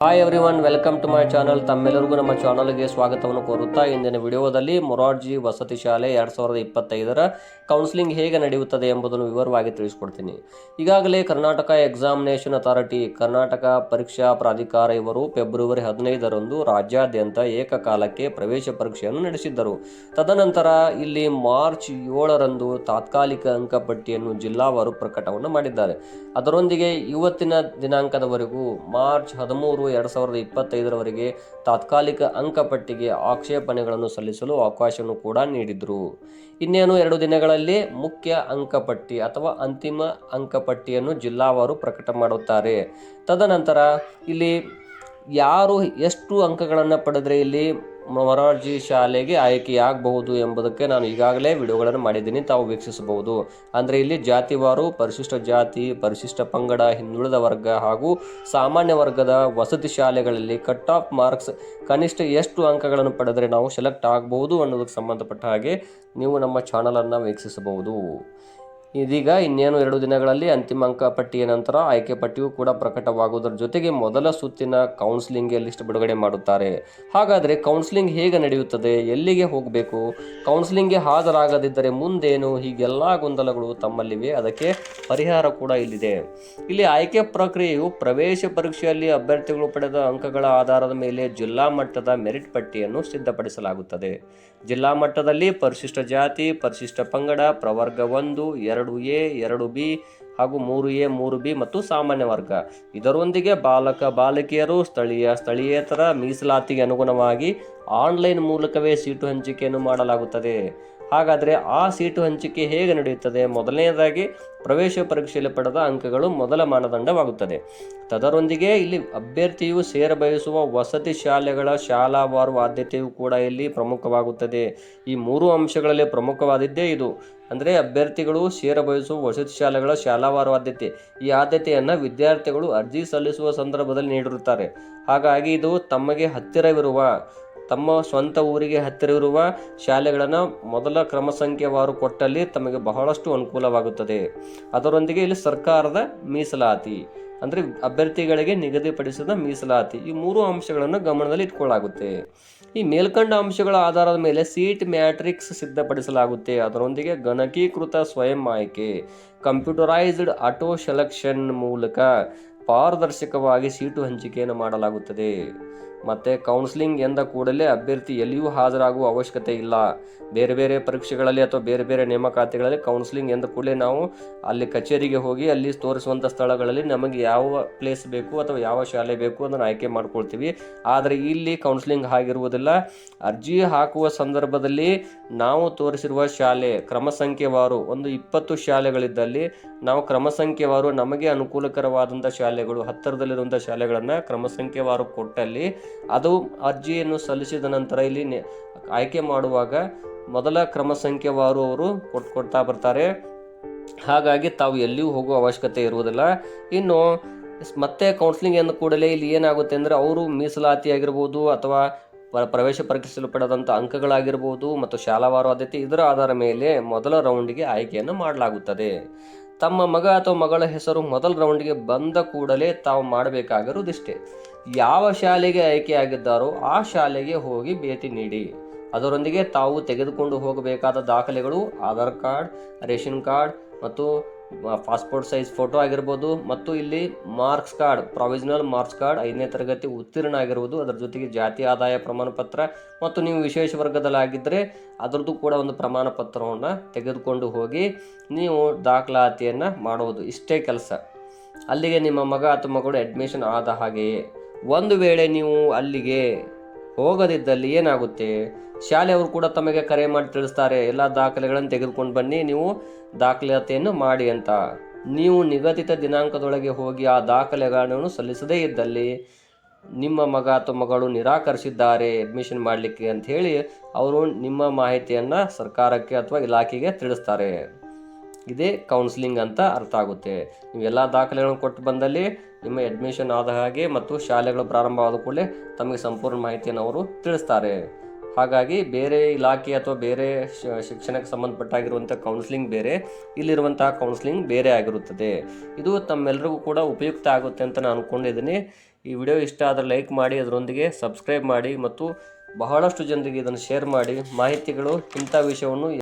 Hi everyone welcome to my channel ತಮ್ಮೆಲ್ಲರಿಗೂ ನಮ್ಮ ಚಾನಲ್ಗೆ ಸ್ವಾಗತವನ್ನು ಕೋರುತ್ತಾ ಇಂದಿನ ವಿಡಿಯೋದಲ್ಲಿ ಮೊರಾರ್ಜಿ ವಸತಿ ಶಾಲೆ ಎರಡು ಸಾವಿರದ ಇಪ್ಪತ್ತೈದರ ಕೌನ್ಸಿಲಿಂಗ್ ಹೇಗೆ ನಡೆಯುತ್ತದೆ ಎಂಬುದನ್ನು ವಿವರವಾಗಿ ತಿಳಿಸಿಕೊಡ್ತೀನಿ. ಈಗಾಗಲೇ ಕರ್ನಾಟಕ ಎಕ್ಸಾಮಿನೇಷನ್ ಅಥಾರಿಟಿ ಕರ್ನಾಟಕ ಪರೀಕ್ಷಾ ಪ್ರಾಧಿಕಾರ ಇವರು ಫೆಬ್ರವರಿ ಹದಿನೈದರಂದು ರಾಜ್ಯಾದ್ಯಂತ ಏಕಕಾಲಕ್ಕೆ ಪ್ರವೇಶ ಪರೀಕ್ಷೆಯನ್ನು ನಡೆಸಿದ್ದರು. ತದನಂತರ ಇಲ್ಲಿ ಮಾರ್ಚ್ ಏಳರಂದು ತಾತ್ಕಾಲಿಕ ಅಂಕಪಟ್ಟಿಯನ್ನು ಜಿಲ್ಲಾವಾರು ಪ್ರಕಟವನ್ನು ಮಾಡಿದ್ದಾರೆ. ಅದರೊಂದಿಗೆ ಇವತ್ತಿನ ದಿನಾಂಕದವರೆಗೂ ಮಾರ್ಚ್ ಹದಿಮೂರು ಎರಡು ಸಾವಿರದ ಇಪ್ಪತ್ತೈದರವರೆಗೆ ತಾತ್ಕಾಲಿಕ ಅಂಕಪಟ್ಟಿಗೆ ಆಕ್ಷೇಪಣೆಗಳನ್ನು ಸಲ್ಲಿಸಲು ಅವಕಾಶವನ್ನು ಕೂಡ ನೀಡಿದರು. ಇನ್ನೇನು ಎರಡು ದಿನಗಳಲ್ಲಿ ಮುಖ್ಯ ಅಂಕಪಟ್ಟಿ ಅಥವಾ ಅಂತಿಮ ಅಂಕಪಟ್ಟಿಯನ್ನು ಜಿಲ್ಲಾವಾರು ಪ್ರಕಟ ಮಾಡುತ್ತಾರೆ. ತದನಂತರ ಇಲ್ಲಿ ಯಾರು ಎಷ್ಟು ಅಂಕಗಳನ್ನು ಪಡೆದರೆ ಇಲ್ಲಿ ಮೊರಾರ್ಜಿ ಶಾಲೆಗೆ ಆಯ್ಕೆಯಾಗಬಹುದು ಎಂಬುದಕ್ಕೆ ನಾನು ಈಗಾಗಲೇ ವಿಡಿಯೋಗಳನ್ನು ಮಾಡಿದ್ದೀನಿ, ತಾವು ವೀಕ್ಷಿಸಬಹುದು. ಅಂದರೆ ಇಲ್ಲಿ ಜಾತಿವಾರು, ಪರಿಶಿಷ್ಟ ಜಾತಿ, ಪರಿಶಿಷ್ಟ ಪಂಗಡ, ಹಿಂದುಳಿದ ವರ್ಗ ಹಾಗೂ ಸಾಮಾನ್ಯ ವರ್ಗದ ವಸತಿ ಶಾಲೆಗಳಲ್ಲಿ ಕಟ್ ಆಫ್ ಮಾರ್ಕ್ಸ್ ಕನಿಷ್ಠ ಎಷ್ಟು ಅಂಕಗಳನ್ನು ಪಡೆದರೆ ನಾವು ಸೆಲೆಕ್ಟ್ ಆಗಬಹುದು ಅನ್ನೋದಕ್ಕೆ ಸಂಬಂಧಪಟ್ಟ ಹಾಗೆ ನೀವು ನಮ್ಮ ಚಾನಲನ್ನು ವೀಕ್ಷಿಸಬಹುದು. ಇದೀಗ ಇನ್ನೇನು ಎರಡು ದಿನಗಳಲ್ಲಿ ಅಂತಿಮ ಅಂಕಪಟ್ಟಿಯ ನಂತರ ಆಯ್ಕೆ ಪಟ್ಟಿಯೂ ಕೂಡ ಪ್ರಕಟವಾಗುವುದರ ಜೊತೆಗೆ ಮೊದಲ ಸುತ್ತಿನ ಕೌನ್ಸಿಲಿಂಗ್ಗೆ ಲಿಸ್ಟ್ ಬಿಡುಗಡೆ ಮಾಡುತ್ತಾರೆ. ಹಾಗಾದರೆ ಕೌನ್ಸಿಲಿಂಗ್ ಹೇಗೆ ನಡೆಯುತ್ತದೆ? ಎಲ್ಲಿಗೆ ಹೋಗಬೇಕು? ಕೌನ್ಸಿಲಿಂಗ್ಗೆ ಹಾಜರಾಗದಿದ್ದರೆ ಮುಂದೇನು? ಹೀಗೆಲ್ಲ ಗೊಂದಲಗಳು ತಮ್ಮಲ್ಲಿವೆ. ಅದಕ್ಕೆ ಪರಿಹಾರ ಕೂಡ ಇಲ್ಲಿದೆ. ಇಲ್ಲಿ ಆಯ್ಕೆ ಪ್ರಕ್ರಿಯೆಯು ಪ್ರವೇಶ ಪರೀಕ್ಷೆಯಲ್ಲಿ ಅಭ್ಯರ್ಥಿಗಳು ಪಡೆದ ಅಂಕಗಳ ಆಧಾರದ ಮೇಲೆ ಜಿಲ್ಲಾ ಮಟ್ಟದ ಮೆರಿಟ್ ಪಟ್ಟಿಯನ್ನು ಸಿದ್ಧಪಡಿಸಲಾಗುತ್ತದೆ. ಜಿಲ್ಲಾ ಮಟ್ಟದಲ್ಲಿ ಪರಿಶಿಷ್ಟ ಜಾತಿ, ಪರಿಶಿಷ್ಟ ಪಂಗಡ, ಪ್ರವರ್ಗ ಒಂದು, ಎರಡು ಎ, ಎರಡು ಬಿ ಹಾಗೂ ಮೂರು ಎ, ಮೂರು ಬಿ ಮತ್ತು ಸಾಮಾನ್ಯ ವರ್ಗ. ಇದರೊಂದಿಗೆ ಬಾಲಕ, ಬಾಲಕಿಯರು ಸ್ಥಳೀಯ ಸ್ಥಳೀಯೇತರ ಮೀಸಲಾತಿಗೆ ಅನುಗುಣವಾಗಿ ಆನ್ಲೈನ್ ಮೂಲಕವೇ ಸೀಟು ಹಂಚಿಕೆಯನ್ನು ಮಾಡಲಾಗುತ್ತದೆ. ಹಾಗಾದರೆ ಆ ಸೀಟು ಹಂಚಿಕೆ ಹೇಗೆ ನಡೆಯುತ್ತದೆ? ಮೊದಲನೆಯದಾಗಿ ಪ್ರವೇಶ ಪರೀಕ್ಷೆಯಲ್ಲಿ ಪಡೆದ ಅಂಕಗಳು ಮೊದಲ ಮಾನದಂಡವಾಗುತ್ತದೆ. ತದರೊಂದಿಗೆ ಇಲ್ಲಿ ಅಭ್ಯರ್ಥಿಯು ಸೇರಬಯಸುವ ವಸತಿ ಶಾಲೆಗಳ ಶಾಲಾವಾರು ಆದ್ಯತೆಯು ಕೂಡ ಇಲ್ಲಿ ಪ್ರಮುಖವಾಗುತ್ತದೆ. ಈ ಮೂರು ಅಂಶಗಳಲ್ಲಿ ಪ್ರಮುಖವಾದದ್ದೇ ಇದು. ಅಂದರೆ ಅಭ್ಯರ್ಥಿಗಳು ಸೇರ ಬಯಸುವ ವಸತಿ ಶಾಲೆಗಳ ಶಾಲಾವಾರು ಆದ್ಯತೆ. ಈ ಆದ್ಯತೆಯನ್ನು ವಿದ್ಯಾರ್ಥಿಗಳು ಅರ್ಜಿ ಸಲ್ಲಿಸುವ ಸಂದರ್ಭದಲ್ಲಿ ನೀಡಿರುತ್ತಾರೆ. ಹಾಗಾಗಿ ಇದು ತಮಗೆ ಹತ್ತಿರವಿರುವ ತಮ್ಮ ಸ್ವಂತ ಊರಿಗೆ ಹತ್ತಿರವಿರುವ ಶಾಲೆಗಳನ್ನು ಮೊದಲ ಕ್ರಮ ಸಂಖ್ಯೆವಾರು ಕೊಟ್ಟಲ್ಲಿ ತಮಗೆ ಬಹಳಷ್ಟು ಅನುಕೂಲವಾಗುತ್ತದೆ. ಅದರೊಂದಿಗೆ ಇಲ್ಲಿ ಸರ್ಕಾರದ ಮೀಸಲಾತಿ, ಅಂದರೆ ಅಭ್ಯರ್ಥಿಗಳಿಗೆ ನಿಗದಿಪಡಿಸಿದ ಮೀಸಲಾತಿ, ಈ ಮೂರು ಅಂಶಗಳನ್ನು ಗಮನದಲ್ಲಿ ಇಟ್ಕೊಳ್ಳಾಗುತ್ತೆ ಈ ಮೇಲ್ಕಂಡ ಅಂಶಗಳ ಆಧಾರದ ಮೇಲೆ ಸೀಟ್ ಮ್ಯಾಟ್ರಿಕ್ಸ್ ಸಿದ್ಧಪಡಿಸಲಾಗುತ್ತೆ. ಅದರೊಂದಿಗೆ ಗಣಕೀಕೃತ ಸ್ವಯಂ ಆಯ್ಕೆ, ಕಂಪ್ಯೂಟರೈಸ್ಡ್ ಆಟೋ ಸೆಲೆಕ್ಷನ್ ಮೂಲಕ ಪಾರದರ್ಶಕವಾಗಿ ಸೀಟು ಹಂಚಿಕೆಯನ್ನು ಮಾಡಲಾಗುತ್ತದೆ. ಮತ್ತು ಕೌನ್ಸಿಲಿಂಗ್ ಎಂದ ಕೂಡಲೇ ಅಭ್ಯರ್ಥಿ ಎಲ್ಲಿಯೂ ಹಾಜರಾಗುವ ಅವಶ್ಯಕತೆ ಇಲ್ಲ. ಬೇರೆ ಬೇರೆ ಪರೀಕ್ಷೆಗಳಲ್ಲಿ ಅಥವಾ ಬೇರೆ ಬೇರೆ ನೇಮಕಾತಿಗಳಲ್ಲಿ ಕೌನ್ಸಿಲಿಂಗ್ ಎಂದ ಕೂಡಲೇ ನಾವು ಅಲ್ಲಿ ಕಚೇರಿಗೆ ಹೋಗಿ ಅಲ್ಲಿ ತೋರಿಸುವಂಥ ಸ್ಥಳಗಳಲ್ಲಿ ನಮಗೆ ಯಾವ ಪ್ಲೇಸ್ ಬೇಕು ಅಥವಾ ಯಾವ ಶಾಲೆ ಬೇಕು ಅದನ್ನು ಆಯ್ಕೆ ಮಾಡ್ಕೊಳ್ತೀವಿ. ಆದರೆ ಇಲ್ಲಿ ಕೌನ್ಸಿಲಿಂಗ್ ಆಗಿರುವುದಿಲ್ಲ ಅರ್ಜಿ ಹಾಕುವ ಸಂದರ್ಭದಲ್ಲಿ ನಾವು ತೋರಿಸಿರುವ ಶಾಲೆ ಕ್ರಮ ಸಂಖ್ಯೆವಾರು ಒಂದು ಇಪ್ಪತ್ತು ಶಾಲೆಗಳಿದ್ದಲ್ಲಿ ನಾವು ಕ್ರಮ ಸಂಖ್ಯೆವಾರು ನಮಗೆ ಅನುಕೂಲಕರವಾದಂಥ ಶಾಲೆಗಳು ಹತ್ತಿರದಲ್ಲಿರುವಂಥ ಶಾಲೆಗಳನ್ನು ಕ್ರಮ ಸಂಖ್ಯೆವಾರು ಕೊಟ್ಟಲ್ಲಿ ಅದು ಅರ್ಜಿಯನ್ನು ಸಲ್ಲಿಸಿದ ನಂತರ ಇಲ್ಲಿ ಆಯ್ಕೆ ಮಾಡುವಾಗ ಮೊದಲ ಕ್ರಮ ಸಂಖ್ಯೆವಾರು ಅವರು ಕೊಟ್ಟು ಕೊಡ್ತಾ ಬರ್ತಾರೆ. ಹಾಗಾಗಿ ತಾವು ಎಲ್ಲಿಯೂ ಹೋಗುವ ಅವಶ್ಯಕತೆ ಇರುವುದಿಲ್ಲ. ಇನ್ನು ಮತ್ತೆ ಕೌನ್ಸಿಲಿಂಗ್ ಎಂದು ಕೂಡಲೇ ಇಲ್ಲಿ ಏನಾಗುತ್ತೆ ಅಂದರೆ ಅವರು ಮೀಸಲಾತಿ ಆಗಿರ್ಬೋದು ಅಥವಾ ಪ್ರವೇಶ ಪರೀಕ್ಷಿಸಲು ಪಡೆದಂಥ ಅಂಕಗಳಾಗಿರ್ಬೋದು ಮತ್ತು ಶಾಲಾವಾರು ಆದ್ಯತೆ ಇದರ ಆಧಾರ ಮೇಲೆ ಮೊದಲ ರೌಂಡಿಗೆ ಆಯ್ಕೆಯನ್ನು ಮಾಡಲಾಗುತ್ತದೆ. ತಮ್ಮ ಮಗ ಅಥವಾ ಮಗಳ ಹೆಸರು ಮೊದಲ ರೌಂಡ್ಗೆ ಬಂದ ಕೂಡಲೇ ತಾವು ಮಾಡಬೇಕಾಗಿರುವುದಿಷ್ಟೇ. ಯಾವ ಶಾಲೆಗೆ ಆಯ್ಕೆಯಾಗಿದ್ದಾರೋ ಆ ಶಾಲೆಗೆ ಹೋಗಿ ಭೇಟಿ ನೀಡಿ. ಅದರೊಂದಿಗೆ ತಾವು ತೆಗೆದುಕೊಂಡು ಹೋಗಬೇಕಾದ ದಾಖಲೆಗಳು, ಆಧಾರ್ ಕಾರ್ಡ್, ರೇಷನ್ ಕಾರ್ಡ್ ಮತ್ತು ಪಾಸ್ಪೋರ್ಟ್ ಸೈಜ್ ಫೋಟೋ ಆಗಿರ್ಬೋದು ಮತ್ತು ಇಲ್ಲಿ marks card provisional marks card, ಐದನೇ ತರಗತಿ ಉತ್ತೀರ್ಣ ಆಗಿರುವುದು, ಅದರ ಜೊತೆಗೆ ಜಾತಿ ಆದಾಯ ಪ್ರಮಾಣ ಪತ್ರ ಮತ್ತು ನೀವು ವಿಶೇಷ ವರ್ಗದಲ್ಲಾಗಿದ್ದರೆ ಅದರದ್ದು ಕೂಡ ಒಂದು ಪ್ರಮಾಣ ಪತ್ರವನ್ನು ತೆಗೆದುಕೊಂಡು ಹೋಗಿ ನೀವು ದಾಖಲಾತಿಯನ್ನು ಮಾಡುವುದು ಇಷ್ಟೇ ಕೆಲಸ. ಅಲ್ಲಿಗೆ ನಿಮ್ಮ ಮಗ ಅಥವಾ ಮಗಳು ಅಡ್ಮಿಷನ್ ಆದ ಹಾಗೆಯೇ. ಒಂದು ವೇಳೆ ನೀವು ಅಲ್ಲಿಗೆ ಹೋಗದಿದ್ದಲ್ಲಿ ಏನಾಗುತ್ತೆ? ಶಾಲೆಯವರು ಕೂಡ ತಮಗೆ ಕರೆ ಮಾಡಿ ತಿಳಿಸ್ತಾರೆ, ಎಲ್ಲ ದಾಖಲೆಗಳನ್ನು ತೆಗೆದುಕೊಂಡು ಬನ್ನಿ, ನೀವು ದಾಖಲಾತಿಯನ್ನು ಮಾಡಿ ಅಂತ. ನೀವು ನಿಗದಿತ ದಿನಾಂಕದೊಳಗೆ ಹೋಗಿ ಆ ದಾಖಲೆಗಳನ್ನು ಸಲ್ಲಿಸದೇ ಇದ್ದಲ್ಲಿ ನಿಮ್ಮ ಮಗ ಅಥವಾ ಮಗಳು ನಿರಾಕರಿಸಿದ್ದಾರೆ ಅಡ್ಮಿಷನ್ ಮಾಡಲಿಕ್ಕೆ ಅಂತ ಹೇಳಿ ಅವರು ನಿಮ್ಮ ಮಾಹಿತಿಯನ್ನು ಸರ್ಕಾರಕ್ಕೆ ಅಥವಾ ಇಲಾಖೆಗೆ ತಿಳಿಸ್ತಾರೆ. ಇದೇ ಕೌನ್ಸಿಲಿಂಗ್ ಅಂತ ಅರ್ಥ ಆಗುತ್ತೆ. ನೀವು ಎಲ್ಲ ದಾಖಲೆಗಳನ್ನು ಕೊಟ್ಟು ಬಂದಲ್ಲಿ ನಿಮ್ಮ ಅಡ್ಮಿಷನ್ ಆದ ಹಾಗೆ ಮತ್ತು ಶಾಲೆಗಳು ಪ್ರಾರಂಭ ಆದ ಕೂಡಲೇ ತಮಗೆ ಸಂಪೂರ್ಣ ಮಾಹಿತಿಯನ್ನು ಅವರು ತಿಳಿಸ್ತಾರೆ. ಹಾಗಾಗಿ ಬೇರೆ ಇಲಾಖೆ ಅಥವಾ ಬೇರೆ ಶಿಕ್ಷಣಕ್ಕೆ ಸಂಬಂಧಪಟ್ಟಾಗಿರುವಂಥ ಕೌನ್ಸಿಲಿಂಗ್ ಬೇರೆ, ಇಲ್ಲಿರುವಂತಹ ಕೌನ್ಸಿಲಿಂಗ್ ಬೇರೆ ಆಗಿರುತ್ತದೆ. ಇದು ತಮ್ಮೆಲ್ಲರಿಗೂ ಕೂಡ ಉಪಯುಕ್ತ ಆಗುತ್ತೆ ಅಂತ ನಾನು ಅಂದ್ಕೊಂಡಿದ್ದೀನಿ ಈ ವಿಡಿಯೋ ಇಷ್ಟ ಆದರೆ ಲೈಕ್ ಮಾಡಿ, ಅದರೊಂದಿಗೆ ಸಬ್ಸ್ಕ್ರೈಬ್ ಮಾಡಿ ಮತ್ತು ಬಹಳಷ್ಟು ಜನರಿಗೆ ಇದನ್ನು ಶೇರ್ ಮಾಡಿ. ಮಾಹಿತಿಗಳು ಇಂಥ ವಿಷಯವನ್ನು